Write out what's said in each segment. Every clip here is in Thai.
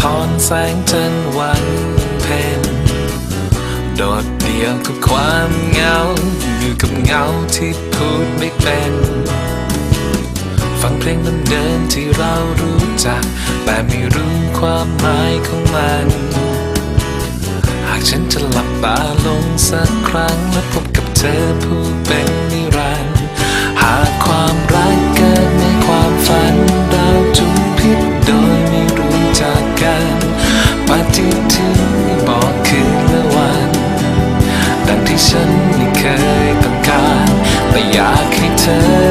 ท้อนแสงจันวันเพ็ญโดดเดี่ยวกับความเหงา อยู่กับเงาที่พูดไม่เป็น ฟังเพลงเดิมๆที่เรารู้จัก แต่ไม่รู้ความหมายของมัน หากฉันจะหลับตาลงสักครั้ง และพบกับเธอผู้เป็นนิรันดร์หากความรักเกิดในความฝันเราจุมพิษโดยา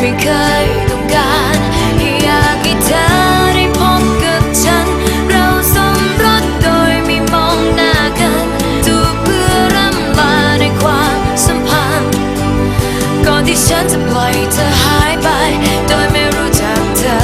ไม่เคยต้องการอยากให้เธอได้พบกับฉัน เราสมรสโดยไม่มองหน้ากันจูบเพื่อร่ำลาในความสัมพันธ์ ก่อนที่ฉันจะปล่อยเธอหายไป โดยไม่รู้จักเธอ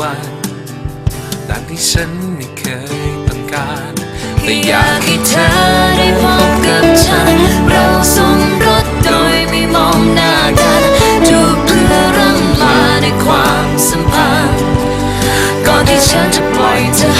วัน ตามที่ฉันไม่เคยต้องการ แต่อยากให้เธอได้พบกับฉัน เราสมรสโดยไม่มองหน้ากันจูบเพื่อร่ำลาในความสัมพันธ์ ก่อนที่ฉันจะปล่อยเธอ